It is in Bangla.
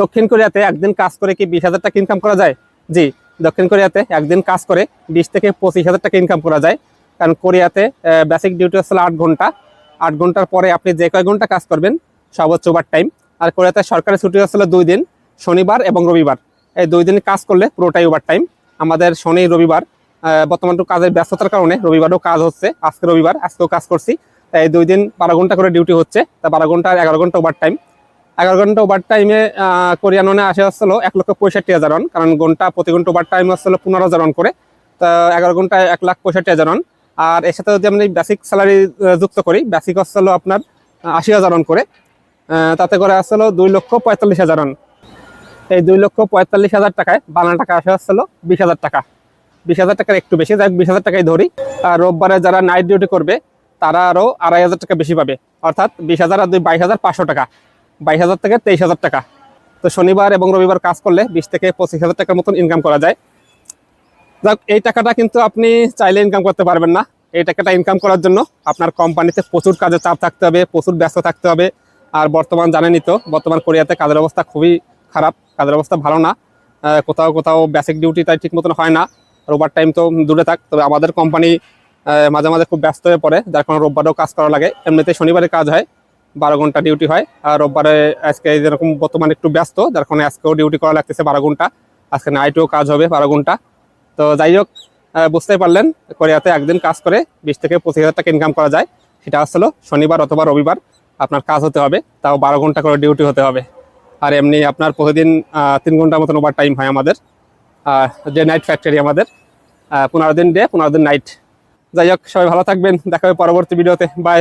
দক্ষিণ কোরিয়াতে একদিন কাজ করে কি বিশ হাজার টাকা ইনকাম করা যায়? জি, দক্ষিণ কোরিয়াতে একদিন কাজ করে বিশ থেকে পঁচিশ হাজার টাকা ইনকাম করা যায়। কারণ কোরিয়াতে বেসিক ডিউটি হচ্ছে আট ঘণ্টা। আট ঘণ্টার পরে আপনি যে কয় ঘণ্টা কাজ করবেন, সর্বোচ্চ ওভার টাইম আর কোরিয়াতে সরকারি ছুটি হচ্ছিল দুই দিন, শনিবার এবং রবিবার। এই দুই দিন কাজ করলে পুরোটাই ওভার টাইম আমাদের শনি, রবিবার বর্তমান একটু কাজের ব্যস্ততার কারণে রবিবারও কাজ হচ্ছে। আজকে রবিবার, আজকেও কাজ করছি। তাই এই দুই দিন বারো ঘণ্টা করে ডিউটি হচ্ছে। তা বারো ঘণ্টা আর এগারো ঘণ্টা ওভার টাইম এগারো ঘণ্টা ওভার টাইমে কোরিয়ান ওনে আসে হচ্ছিল এক লক্ষ পঁয়ষট্টি হাজার রান কারণ ঘণ্টা প্রতি ঘণ্টা ওভার টাইম হচ্ছিল পনেরো হাজার রান করে। তা এগারো ঘন্টায় এক লাখ পঁয়ষট্টি হাজার রান আর এর সাথে যদি আমি বেসিক স্যালারি যুক্ত করি বেসিক হচ্ছিল আপনার আশি হাজার রান করে। তাতে করে আসছিল দুই লক্ষ পঁয়তাল্লিশ হাজার রান এই দুই লক্ষ পঁয়তাল্লিশ হাজার টাকায় বাংলা টাকা আসে হচ্ছিল বিশ হাজার টাকা। বিশ হাজার টাকার একটু বেশি যাই বিশ হাজার টাকাই ধরি। আর রোববারে যারা নাইট ডিউটি করবে, তারা আরও আড়াই হাজার টাকা বেশি পাবে। অর্থাৎ বিশ হাজার আর দুই, বাইশ হাজার পাঁচশো টাকা। বাইশ হাজার থেকে তেইশ হাজার টাকা। তো শনিবার এবং রবিবার কাজ করলে বিশ থেকে পঁচিশ হাজার টাকার মতন ইনকাম করা যায়। যাক, এই টাকাটা কিন্তু আপনি চাইলে ইনকাম করতে পারবেন না। এই টাকাটা ইনকাম করার জন্য আপনার কোম্পানিতে প্রচুর কাজে চাপ থাকতে হবে, প্রচুর ব্যস্ত থাকতে হবে। আর বর্তমান জানেনই তো, বর্তমান কোরিয়াতে কাজের অবস্থা খুবই খারাপ, কাজের অবস্থা ভালো না। কোথাও কোথাও বেসিক ডিউটি তাই ঠিক মতন হয় না। রোববার টাইম তো দূরে থাক, তবে আমাদের কোম্পানি মাঝে মাঝে খুব ব্যস্ত হয়ে পড়ে, যার কারণে রোববারেও কাজ করা লাগে। এমনিতে শনিবারে কাজ হয়। বারো ঘণ্টা ডিউটি হয়। আর রোববারে আজকে যেরকম বর্তমানে একটু ব্যস্ত, যার কারণে আজকেও ডিউটি করা লাগতেছে বারো ঘণ্টা। আজকে নাইটেও কাজ হবে বারো ঘণ্টা। তো যাই হোক বুঝতেই পারলেন, কোরিয়াতে একদিন কাজ করে বিশ থেকে পঁচিশ হাজার টাকা ইনকাম করা যায়। সেটা আসলে শনিবার অথবা রবিবার, আপনার কাজ হতে হবে, তাও বারো ঘণ্টা করে ডিউটি হতে হবে। আর এমনি আপনার প্রতিদিন তিন ঘণ্টার মতন ওভার টাইম হয় আমাদের যে নাইট ফ্যাক্টরি আমাদের পনেরো দিন ডে পনেরো দিন নাইট যাই হোক, সবাই ভালো থাকবেন, দেখা হবে পরবর্তী ভিডিওতে বাই